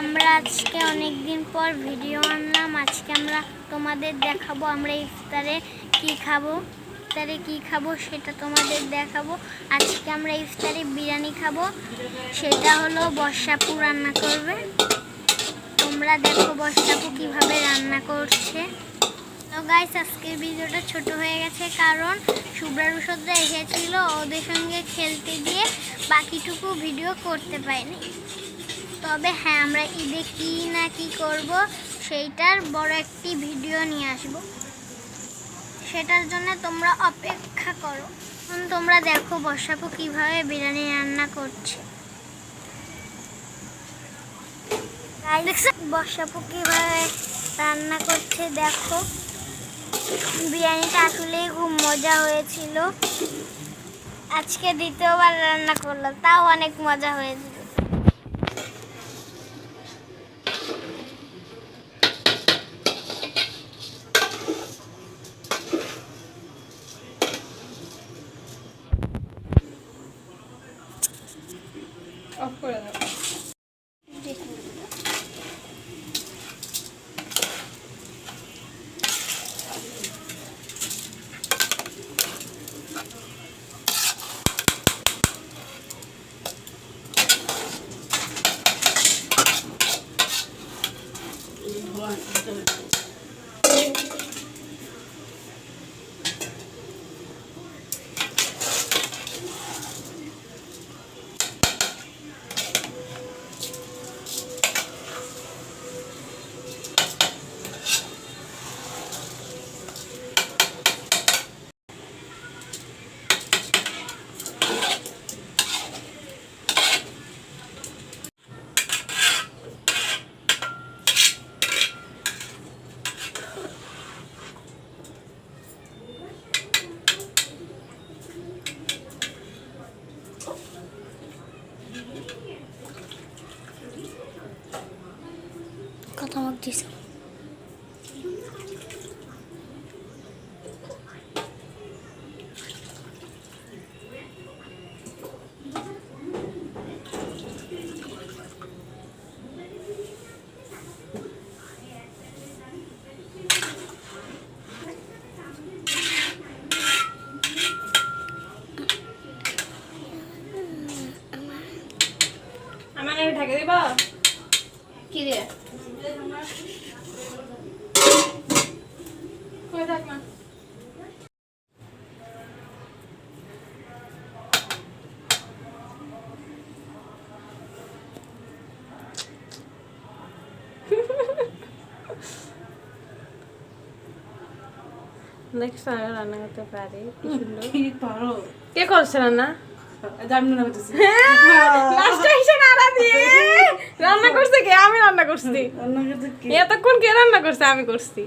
আমরা আজকে অনেক দিন পর ভিডিও আনলাম। আজকে আমরা তোমাদের দেখাবো আমরা ইফতারে কি খাব, ইফতারে কি খাব সেটা তোমাদের দেখাবো। আজকে আমরা ইফতারে বিরিয়ানি খাব, সেটা হলো বর্ষাপু রান্না করবে। তোমরা দেখো বর্ষাপু কীভাবে রান্না করছে। গাইস আজকের ভিডিওটা ছোট হয়ে গেছে কারণ শুভ্রার উষদরা এসেছিল ওদের সঙ্গে খেলতে গিয়ে বাকিটুকু ভিডিও করতে পারিনি। তবে হ্যাঁ আমরা ঈদে কি না কি করব সেইটার বড় একটি ভিডিও নিয়ে আসব। সেটার জন্য তোমরা অপেক্ষা করো। তোমরা দেখো বর্ষাপু কীভাবে বিরিয়ানি রান্না করছে। বর্ষাপু কীভাবে রান্না করছে দেখো। বিরিয়ানিটা আসলেই খুব মজা হয়েছিল। আজকে দ্বিতীয়বার রান্না করলাম, তাও অনেক মজা হয়েছিল। অফ করে one of those আমার এটা ঢেকে দিবা? কি রে কই থাক মা নেক্সট আমি রান্না করতে পারি কি সুন্দর কি পারো কে করছে রান্না দিয়ে রান্না করছে কে? আমি রান্না করছি। এতক্ষণ কে রান্না করছে? আমি করছি।